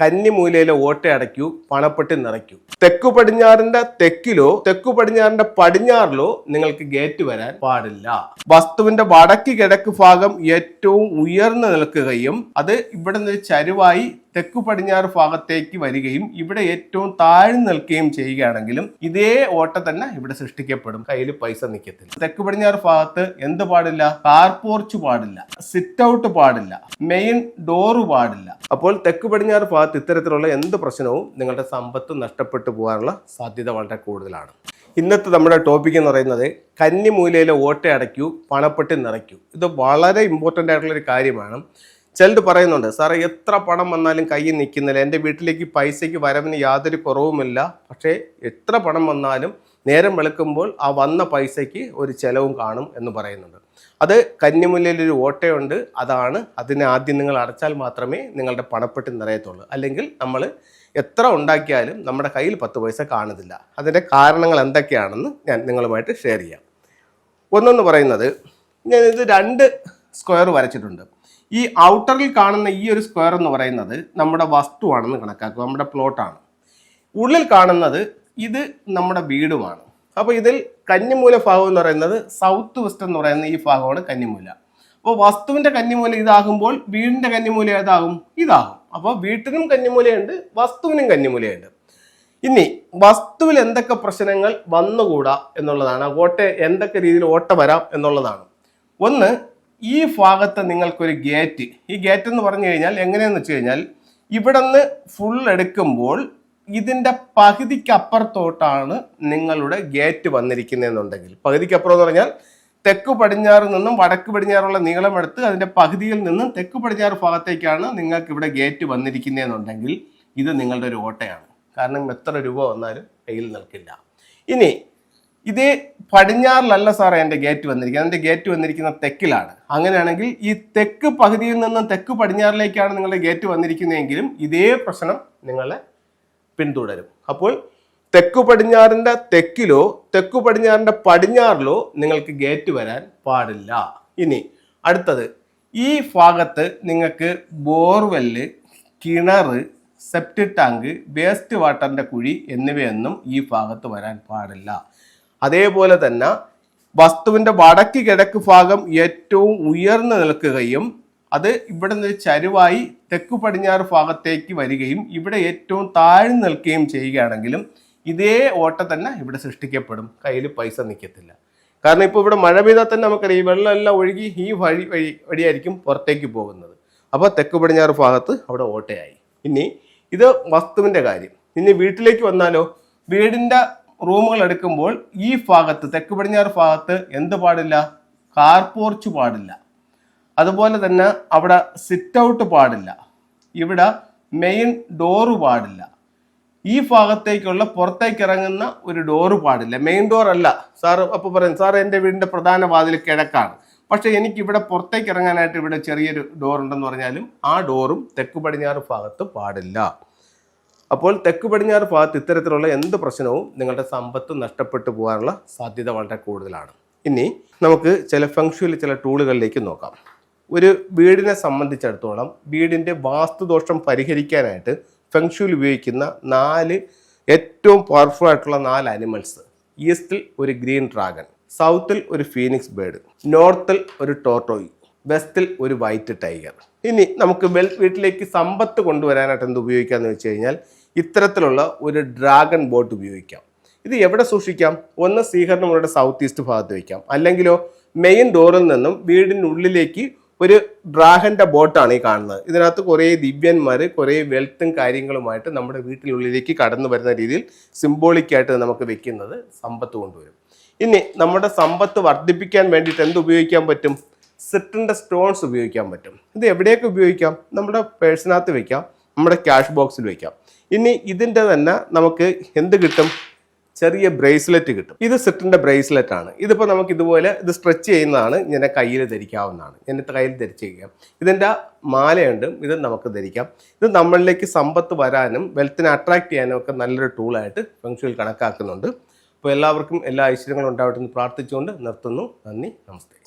കന്നിമൂലയിലെ ഓട്ട അടയ്ക്കൂ പണപ്പെട്ടി നിറയ്ക്കൂ. തെക്കു പടിഞ്ഞാറിന്റെ തെക്കിലോ തെക്കു പടിഞ്ഞാറിന്റെ പടിഞ്ഞാറിലോ നിങ്ങൾക്ക് ഗേറ്റ് വരാൻ പാടില്ല. വസ്തുവിന്റെ വടക്ക് കിഴക്ക് ഭാഗം ഏറ്റവും ഉയർന്നു നിൽക്കുകയും അത് ഇവിടെ നിന്ന് ചരിവായി തെക്കു പടിഞ്ഞാറ് ഭാഗത്തേക്ക് വരികയും ഇവിടെ ഏറ്റവും താഴ്ന്നു നിൽക്കുകയും ചെയ്യുകയാണെങ്കിലും ഇതേ ഓട്ട തന്നെ ഇവിടെ സൃഷ്ടിക്കപ്പെടും. കയ്യിൽ പൈസ നിൽക്കത്തില്ല തെക്ക് പടിഞ്ഞാറ് ഭാഗത്ത് എന്ത് പാടില്ല? കാർ പോർച്ച് പാടില്ല. സിറ്റ് ഔട്ട് പാടില്ല. മെയിൻ ഡോറ് പാടില്ല. അപ്പോൾ തെക്ക് പടിഞ്ഞാറ് ഭാഗത്ത് ഇത്തരത്തിലുള്ള എന്ത് പ്രശ്നവും നിങ്ങളുടെ സമ്പത്ത് നഷ്ടപ്പെട്ടു പോകാനുള്ള സാധ്യത വളരെ കൂടുതലാണ്. ഇന്നത്തെ നമ്മുടെ ടോപ്പിക് എന്ന് പറയുന്നത് കന്നിമൂലയിലെ ഓട്ട അടയ്ക്കൂ പണപ്പെട്ടി നിറയ്ക്കൂ. ഇത് വളരെ ഇമ്പോർട്ടന്റ് ആയിട്ടുള്ളൊരു കാര്യമാണ്. ചിലത് പറയുന്നുണ്ട് സാറേ എത്ര പണം വന്നാലും കയ്യിൽ നിൽക്കുന്നില്ല. എന്റെ വീട്ടിലേക്ക് പൈസയ്ക്ക് വരവിന് യാതൊരു കുറവുമില്ല. പക്ഷേ എത്ര പണം വന്നാലും നേരം വെളുക്കുമ്പോൾ ആ വന്ന പൈസയ്ക്ക് ഒരു ചിലവും കാണും എന്ന് പറയുന്നുണ്ട്. അത് കന്നിമുല്ലയിലൊരു ഓട്ടയുണ്ട്. അതാണ് അതിനെ ആദ്യം നിങ്ങൾ അടച്ചാൽ മാത്രമേ നിങ്ങളുടെ പണപ്പെട്ടി നിറയത്തുള്ളൂ. അല്ലെങ്കിൽ നമ്മൾ എത്ര ഉണ്ടാക്കിയാലും നമ്മുടെ കയ്യിൽ പത്ത് പൈസ കാണുന്നില്ല. അതിന്റെ കാരണങ്ങൾ എന്തൊക്കെയാണെന്ന് ഞാൻ നിങ്ങളുമായിട്ട് ഷെയർ ചെയ്യാം. ഒന്നെന്ന് പറയുന്നത് ഞാൻ ഇത് രണ്ട് സ്ക്വയർ വരച്ചിട്ടുണ്ട്. ഈ ഔട്ടറിൽ കാണുന്ന ഈ ഒരു സ്ക്വയർ എന്ന് പറയുന്നത് നമ്മുടെ വസ്തുവാണെന്ന് കണക്കാക്കുക. നമ്മുടെ പ്ലോട്ടാണ് ഉള്ളിൽ കാണുന്നത് ഇത് നമ്മുടെ വീടുമാണ്. അപ്പോൾ ഇതിൽ കന്നിമൂല ഭാഗം എന്ന് പറയുന്നത് സൗത്ത് വെസ്റ്റ് എന്ന് പറയുന്ന ഈ ഭാഗമാണ് കന്നിമൂല. അപ്പോൾ വസ്തുവിന്റെ കന്നിമൂല ഇതാകുമ്പോൾ വീടിന്റെ കന്നിമൂല ഏതാകും? ഇതാകും. അപ്പോൾ വീട്ടിനും കന്നിമൂലയുണ്ട് വസ്തുവിനും കന്നിമൂലയുണ്ട്. ഇനി വസ്തുവിൽ എന്തൊക്കെ പ്രശ്നങ്ങൾ വന്നുകൂടാ എന്നുള്ളതാണ്. ഓട്ട എന്തൊക്കെ രീതിയിൽ ഓട്ട വരാം എന്നുള്ളതാണ്. ഒന്ന് ഈ ഭാഗത്ത് നിങ്ങൾക്കൊരു ഗേറ്റ് ഈ ഗേറ്റ് എന്ന് പറഞ്ഞു കഴിഞ്ഞാൽ എങ്ങനെയെന്ന് വെച്ച് കഴിഞ്ഞാൽ ഇവിടെ നിന്ന് ഫുൾ എടുക്കുമ്പോൾ ഇതിന്റെ പകുതിക്കപ്പുറത്തോട്ടാണ് നിങ്ങളുടെ ഗേറ്റ് വന്നിരിക്കുന്നതെന്നുണ്ടെങ്കിൽ. പകുതിക്കപ്പുറം എന്ന് പറഞ്ഞാൽ തെക്ക് പടിഞ്ഞാറ് നിന്നും വടക്ക് പടിഞ്ഞാറുള്ള നീളമെടുത്ത് അതിന്റെ പകുതിയിൽ നിന്നും തെക്ക് പടിഞ്ഞാറ് ഭാഗത്തേക്കാണ് നിങ്ങൾക്ക് ഇവിടെ ഗേറ്റ് വന്നിരിക്കുന്നതെന്നുണ്ടെങ്കിൽ ഇത് നിങ്ങളുടെ ഒരു ഓട്ടയാണ്. കാരണം എത്ര രൂപ വന്നാലും കയ്യിൽ നിൽക്കില്ല. ഇനി ഇതേ പടിഞ്ഞാറിലല്ല സാറേ എന്റെ ഗേറ്റ് വന്നിരിക്കുന്നത്. എന്റെ ഗേറ്റ് വന്നിരിക്കുന്ന തെക്കിലാണ്. അങ്ങനെയാണെങ്കിൽ ഈ തെക്ക് പകുതിയിൽ നിന്നും തെക്ക് പടിഞ്ഞാറിലേക്കാണ് നിങ്ങളുടെ ഗേറ്റ് വന്നിരിക്കുന്നതെങ്കിലും ഇതേ പ്രശ്നം നിങ്ങളെ പിന്തുടരും. അപ്പോൾ തെക്കു പടിഞ്ഞാറിന്റെ തെക്കിലോ തെക്കു പടിഞ്ഞാറിന്റെ പടിഞ്ഞാറിലോ നിങ്ങൾക്ക് ഗേറ്റ് വരാൻ പാടില്ല. ഇനി അടുത്തത് ഈ ഭാഗത്ത് നിങ്ങൾക്ക് ബോർവെല്ല് കിണർ സെപ്റ്റിക് ടാങ്ക് വേസ്റ്റ് വാട്ടറിന്റെ കുഴി എന്നിവയൊന്നും ഈ ഭാഗത്ത് വരാൻ പാടില്ല. അതേപോലെ തന്നെ വസ്തുവിന്റെ വടക്ക് കിഴക്ക് ഭാഗം ഏറ്റവും ഉയർന്നു നിൽക്കുകയും അത് ഇവിടെ നിന്ന് ചരിവായി തെക്ക് പടിഞ്ഞാറ് ഭാഗത്തേക്ക് വരികയും ഇവിടെ ഏറ്റവും താഴ്ന്നു നിൽക്കുകയും ചെയ്യുകയാണെങ്കിലും ഇതേ ഓട്ട തന്നെ ഇവിടെ സൃഷ്ടിക്കപ്പെടും. കയ്യിൽ പൈസ നിൽക്കത്തില്ല കാരണം ഇപ്പോൾ ഇവിടെ മഴ പെയ്താൽ തന്നെ നമുക്കറിയാം ഈ വെള്ളമെല്ലാം ഒഴുകി ഈ വഴി വഴി വഴിയായിരിക്കും പുറത്തേക്ക് പോകുന്നത്. അപ്പോൾ തെക്ക് പടിഞ്ഞാറ് ഭാഗത്ത് അവിടെ ഓട്ടയായി. ഇനി ഇത് വസ്തുവിന്റെ കാര്യം. ഇനി വീട്ടിലേക്ക് വന്നാലോ? വീടിന്റെ റൂമുകൾ എടുക്കുമ്പോൾ ഈ ഭാഗത്ത് തെക്ക് പടിഞ്ഞാറ് ഭാഗത്ത് എന്ത് പാടില്ല? കാർ പോർച്ച് പാടില്ല. അതുപോലെ തന്നെ അവിടെ സിറ്റ് ഔട്ട് പാടില്ല. ഇവിടെ മെയിൻ ഡോറ് പാടില്ല. ഈ ഭാഗത്തേക്കുള്ള പുറത്തേക്ക് ഇറങ്ങുന്ന ഒരു ഡോറ് പാടില്ല. മെയിൻ ഡോർ അല്ല. സാർ അപ്പോൾ പറയും സാർ എന്റെ വീടിന്റെ പ്രധാന വാതിൽ കിഴക്കാണ്. പക്ഷേ എനിക്ക് ഇവിടെ പുറത്തേക്ക് ഇറങ്ങാനായിട്ട് ഇവിടെ ചെറിയൊരു ഡോർ ഉണ്ടെന്ന് പറഞ്ഞാലും ആ ഡോറും തെക്ക് പടിഞ്ഞാറ് ഭാഗത്ത് പാടില്ല. അപ്പോൾ തെക്ക് പടിഞ്ഞാറ് ഭാഗത്ത് ഇത്തരത്തിലുള്ള എന്ത് പ്രശ്നവും നിങ്ങളുടെ സമ്പത്ത് നഷ്ടപ്പെട്ടു പോകാനുള്ള സാധ്യത വളരെ കൂടുതലാണ്. ഇനി നമുക്ക് ചില ഫംഗ്ഷനിൽ ചില ടൂളുകളിലേക്ക് നോക്കാം. ഒരു വീടിനെ സംബന്ധിച്ചിടത്തോളം വീടിന്റെ വാസ്തുദോഷം പരിഹരിക്കാനായിട്ട് ഫെങ്ഷുവിൽ ഉപയോഗിക്കുന്ന നാല് ഏറ്റവും പവർഫുൾ ആയിട്ടുള്ള നാല് അനിമൽസ് ഈസ്റ്റിൽ ഒരു ഗ്രീൻ ഡ്രാഗൺ സൗത്തിൽ ഒരു ഫീനിക്സ് ബേർഡ് നോർത്തിൽ ഒരു ടോർട്ടോയി വെസ്റ്റിൽ ഒരു വൈറ്റ് ടൈഗർ. ഇനി നമുക്ക് വെൽ വീട്ടിലേക്ക് സമ്പത്ത് കൊണ്ടുവരാനായിട്ട് എന്ത് ഉപയോഗിക്കാമെന്ന് വെച്ച് കഴിഞ്ഞാൽ ഇത്തരത്തിലുള്ള ഒരു ഡ്രാഗൺ ബോട്ട് ഉപയോഗിക്കാം. ഇത് എവിടെ സൂക്ഷിക്കാം? ഒന്ന് സ്വീകരണങ്ങളുടെ സൗത്ത് ഈസ്റ്റ് ഭാഗത്ത് വയ്ക്കാം അല്ലെങ്കിലോ മെയിൻ ഡോറിൽ നിന്നും വീടിനുള്ളിലേക്ക് ഒരു ഡ്രാഗന്റെ ബോട്ടാണ് ഈ കാണുന്നത്. ഇതിനകത്ത് കുറേ ദിവ്യന്മാർ കുറേ വെൽത്തും കാര്യങ്ങളുമായിട്ട് നമ്മുടെ വീട്ടിനുള്ളിലേക്ക് കടന്നു വരുന്ന രീതിയിൽ സിംബോളിക്കായിട്ട് നമുക്ക് വെക്കുന്നത് സമ്പത്ത് കൊണ്ടുവരും. ഇനി നമ്മുടെ സമ്പത്ത് വർദ്ധിപ്പിക്കാൻ വേണ്ടിയിട്ട് എന്ത് ഉപയോഗിക്കാൻ പറ്റും? സിറ്റിന്റെ സ്റ്റോൺസ് ഉപയോഗിക്കാൻ പറ്റും. ഇത് എവിടെയൊക്കെ ഉപയോഗിക്കാം? നമ്മുടെ പേഴ്സിനകത്ത് വയ്ക്കാം നമ്മുടെ ക്യാഷ് ബോക്സിൽ വയ്ക്കാം ഇനി ഇതിന്റെ തന്നെ നമുക്ക് എന്ത് കിട്ടും? ചെറിയ ബ്രേസ്ലെറ്റ് കിട്ടും. ഇത് സിട്ടിന്റെ ബ്രേസ്ലെറ്റ് ആണ്. ഇതിപ്പോൾ നമുക്ക് ഇതുപോലെ ഇത് സ്ട്രെച്ച് ചെയ്യുന്നതാണ്. ഇങ്ങനെ കയ്യിൽ ധരിക്കാവുന്നതാണ്. ഇത് കയ്യിൽ ധരിച്ചിരിക്കാം. ഇതിന്റെ മാലയുണ്ട്. ഇത് നമുക്ക് ധരിക്കാം. ഇത് നമ്മളിലേക്ക് സമ്പത്ത് വരാനും വെൽത്തിനെ അട്രാക്ട് ചെയ്യാനും ഒക്കെ നല്ലൊരു ടൂളായിട്ട് ഫംഗ്ഷനിൽ കണക്കാക്കുന്നുണ്ട്. അപ്പോൾ എല്ലാവർക്കും എല്ലാ ഐശ്വര്യങ്ങളും ഉണ്ടാവട്ടെ എന്ന് പ്രാർത്ഥിച്ചുകൊണ്ട് നിർത്തുന്നു. നന്ദി. നമസ്തേ.